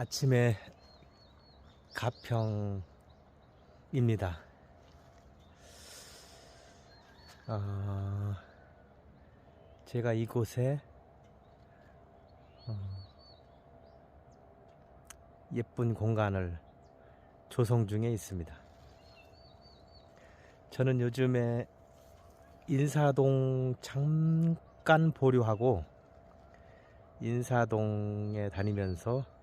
아침에 가평입니다. 어, 제가 이곳에 어, 예쁜 공간을 조성 중에 있습니다. 저는 요즘에 인사동 잠깐 보류하고 인사동에 다니면서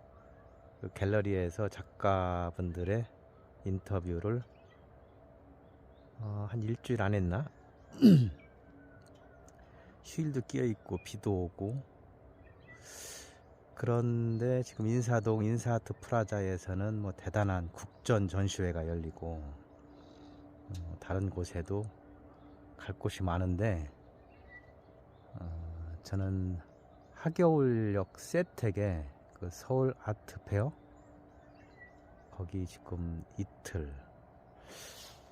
그 갤러리에서 작가분들의 인터뷰를 어, 한 일주일 안 했나? 휴일도 끼어 있고 비도 오고 그런데 지금 인사동 인사아트 프라자에서는 뭐 대단한 국전 전시회가 열리고 어, 다른 곳에도 갈 곳이 많은데 어, 저는 하겨울역 세택에 그 서울 아트 페어? 거기 지금 이틀.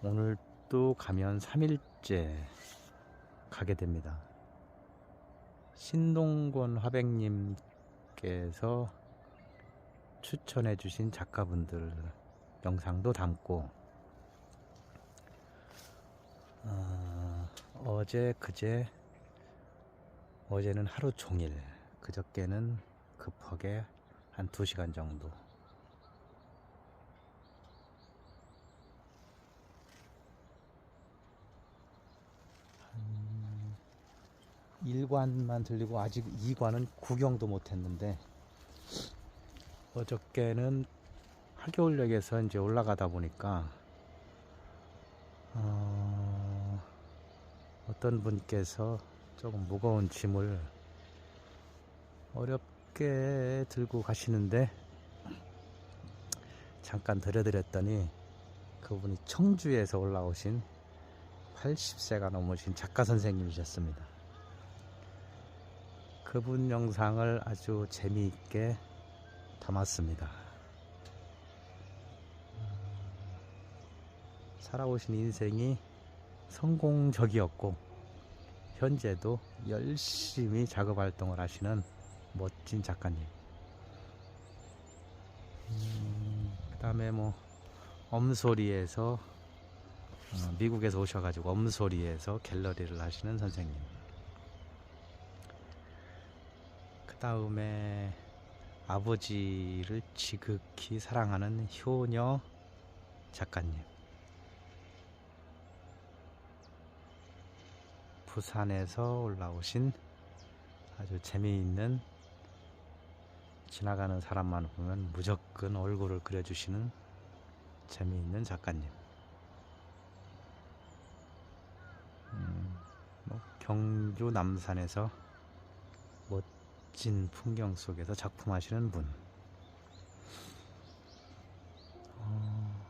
오늘 또 가면 3일째 가게 됩니다. 신동권 화백님께서 추천해 주신 작가분들 영상도 담고. 어, 어제 그제 어제는 하루 종일 그저께는 급하게 한 2시간 정도. 한 1관만 들리고 아직 2관은 구경도 못 했는데 어저께는 하겨울역에서 이제 올라가다 보니까 어, 어떤 분께서 조금 무거운 짐을 어렵 게 들고 가시는데 잠깐 들여드렸더니 그분이 청주에서 올라오신 80세가 넘으신 작가 선생님이셨습니다. 그분 영상을 아주 재미있게 담았습니다. 살아오신 인생이 성공적이었고 현재도 열심히 작업 활동을 하시는 멋진 작가님. 음, 그 다음에 뭐, 엄소리에서, 어, 미국에서 오셔가지고 엄소리에서 갤러리를 하시는 선생님. 그 다음에 아버지를 지극히 사랑하는 효녀 작가님. 부산에서 올라오신 아주 재미있는 지나가는 사람만 보면 무조건 얼굴을 그려주시는 재미있는 작가님. 음, 뭐 경주 남산에서 멋진 풍경 속에서 작품하시는 분. 어,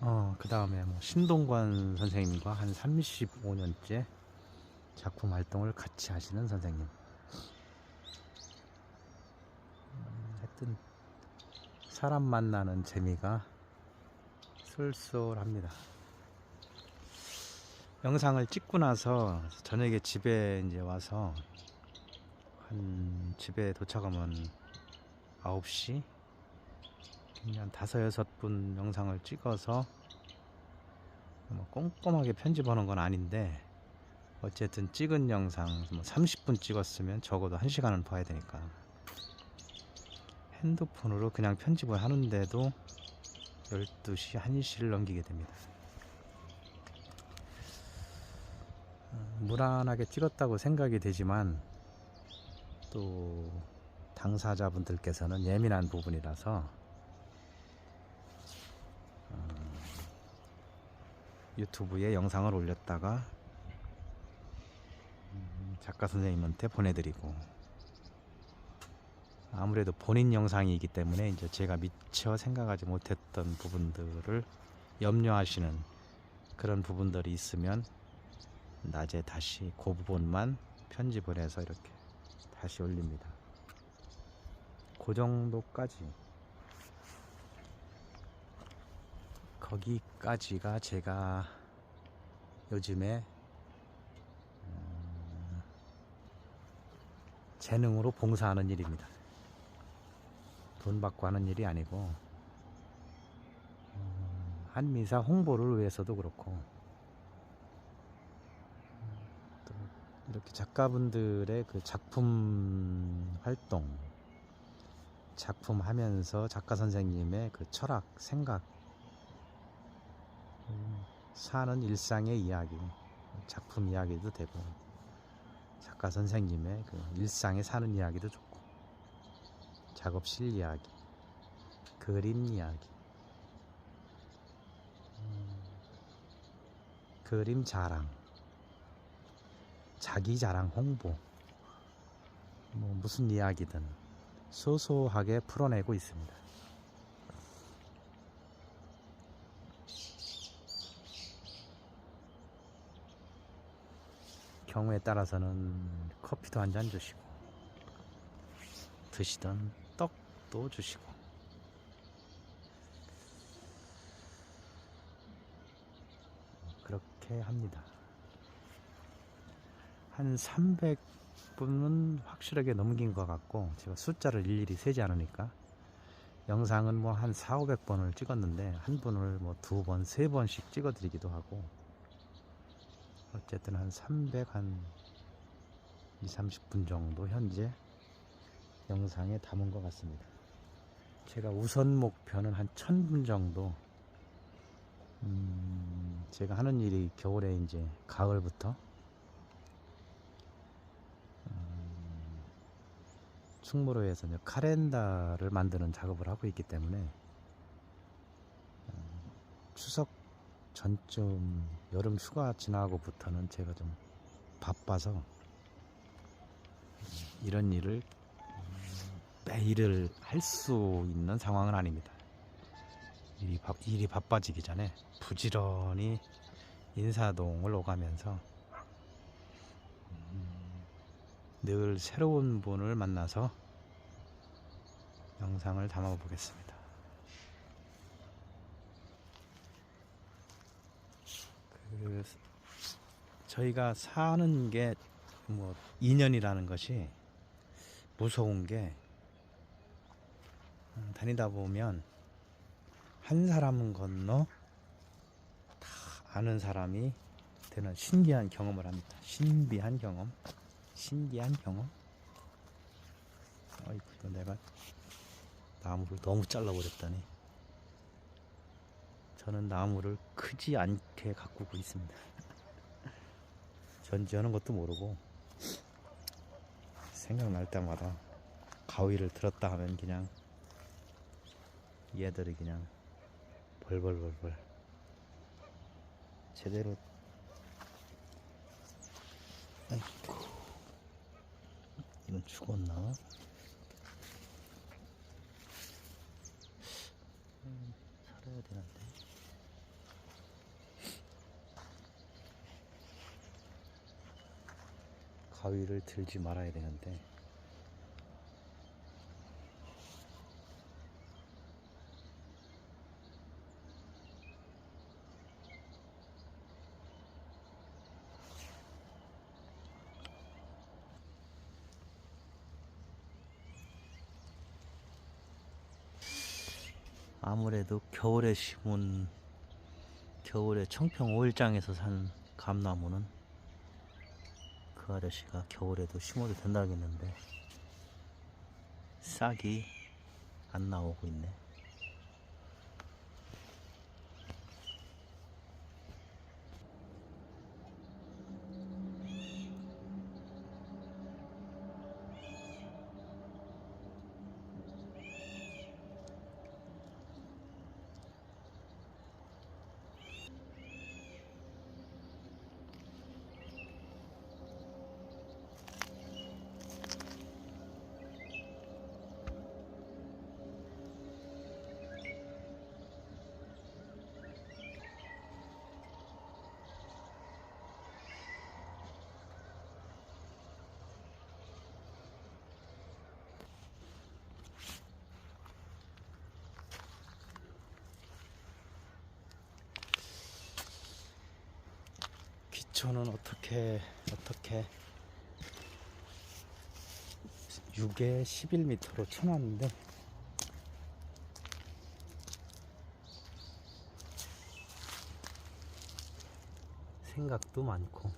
어, 그 다음에 뭐 신동관 선생님과 한 35년째 작품 활동을 같이 하시는 선생님. 하여튼 사람 만나는 재미가 쏠쏠합니다. 영상을 찍고 나서 저녁에 집에 이제 와서 한 집에 도착하면 9시 그냥 다섯 여섯 분 영상을 찍어서 뭐 꼼꼼하게 편집하는 건 아닌데 어쨌든 찍은 영상 뭐 30분 찍었으면 적어도 1시간은 봐야 되니까 핸드폰으로 그냥 편집을 하는데도 12시, 1시를 넘기게 됩니다. 어, 무난하게 찍었다고 생각이 되지만 또 당사자분들께서는 예민한 부분이라서 어, 유튜브에 영상을 올렸다가 음, 작가 선생님한테 보내드리고 아무래도 본인 영상이기 때문에 이제 제가 미처 생각하지 못했던 부분들을 염려하시는 그런 부분들이 있으면 낮에 다시 그 부분만 편집을 해서 이렇게 다시 올립니다. 그 정도까지 거기까지가 제가 요즘에 음, 재능으로 봉사하는 일입니다. 돈 받고 하는 일이 아니고 어, 한미사 홍보를 위해서도 그렇고 음, 또 이렇게 작가분들의 그 작품 활동 작품 하면서 작가 선생님의 그 철학 생각 음, 사는 일상의 이야기 작품 이야기도 되고 작가 선생님의 그 일상에 사는 이야기도 좋고 작업실 이야기 그림 이야기 음, 그림 자랑 자기 자랑 홍보 뭐 무슨 이야기든 소소하게 풀어내고 있습니다. 경우에 따라서는 커피도 한 잔 주시고 드시던 떡도 주시고 그렇게 합니다. 한 300분은 확실하게 넘긴 것 같고 제가 숫자를 일일이 세지 않으니까 영상은 뭐 한 4, 500번을 찍었는데 한 분을 뭐 두 번, 세 번씩 찍어 드리기도 하고 어쨌든 한 300, 한 2, 30분 정도 현재 영상에 담은 것 같습니다. 제가 우선 목표는 한 1000분 정도 음, 제가 하는 일이 겨울에 이제 가을부터 음, 충무로에서 카렌다를 만드는 작업을 하고 있기 때문에 음, 추석 전쯤 여름 휴가 지나고부터는 제가 좀 바빠서 음, 이런 일을 음, 매일을 할 수 있는 상황은 아닙니다. 일이, 바, 일이 바빠지기 전에 부지런히 인사동을 오가면서 음, 늘 새로운 분을 만나서 영상을 담아 보겠습니다. 그 저희가 사는 게 뭐 인연이라는 것이 무서운 게 음, 다니다 보면 한 사람 건너 다 아는 사람이 되는 신기한 경험을 합니다. 신비한 경험, 신기한 경험. 어이구, 내가 나무를 너무 잘라버렸다니. 저는 나무를 크지 않게 가꾸고 있습니다. 전지하는 것도 모르고 생각날 때마다 가위를 들었다 하면 그냥 얘들이 그냥 벌벌벌벌. 제대로. 아이고. 이건 죽었나? 음, 살아야 되는데. 가위를 들지 말아야 되는데 아무래도 겨울에 심은 겨울에 청평 오일장에서 산 감나무는 그 아저씨가 겨울에도 심어도 된다겠는데 싹이 안 나오고 있네. 저는 어떻게 어떻게? 6에 11m로 쳐놨는데. 생각도 많고.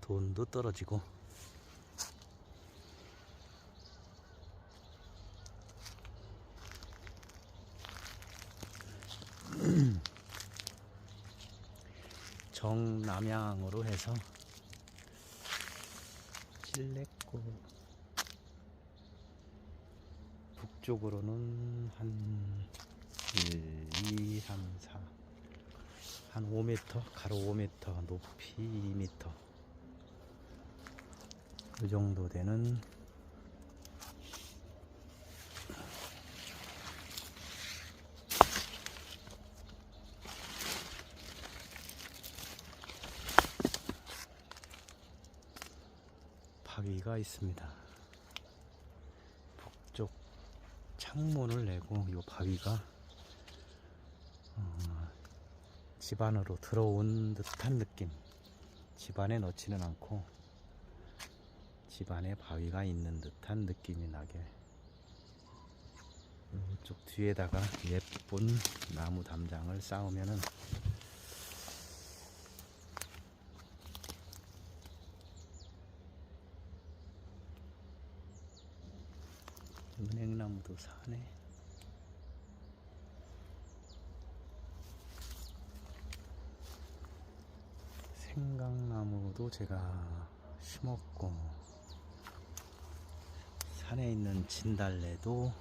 돈도 떨어지고. 정남향으로 해서 찔레꽃 북쪽으로는 한 1, 2, 3, 4, 한 5m, 가로 5m, 높이 2m. 이 정도 되는 바위가 있습니다. 북쪽 창문을 내고 이 바위가 어, 집 안으로 들어온 듯한 느낌. 집 안에 넣지는 않고 집 안에 바위가 있는 듯한 느낌이 나게 이쪽 뒤에다가 예쁜 나무 담장을 쌓으면은 은행나무도 사네. 생강나무도 제가 심었고 산에 있는 진달래도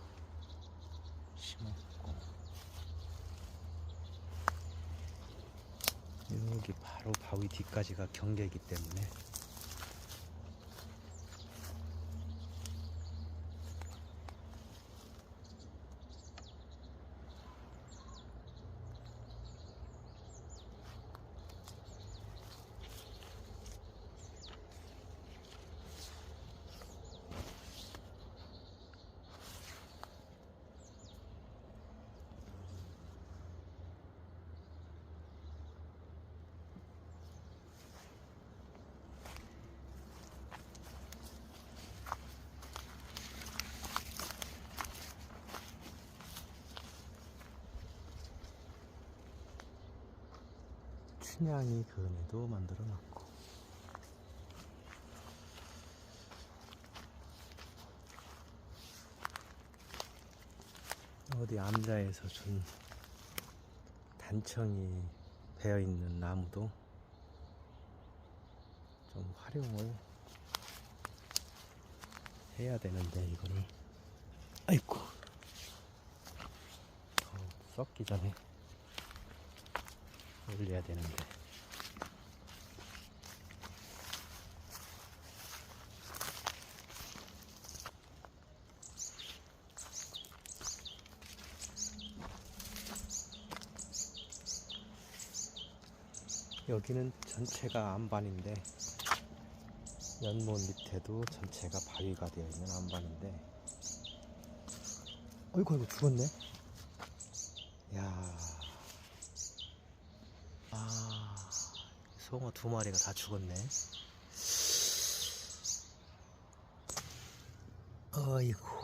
심었고 여기 바로 바위 뒤까지가 경계이기 때문에 춘향이 그네도 만들어 놨고. 어디 암자에서 준 단청이 베어 있는 나무도 좀 활용을 해야 되는데 이거를 아이고 더 썩기 전에 올려야 되는데. 여기는 전체가 안반인데 연못 밑에도 전체가 바위가 되어 있는 안반인데. 어이구 이거 죽었네. 야 아, 송어 두 마리가 다 죽었네. 어이구.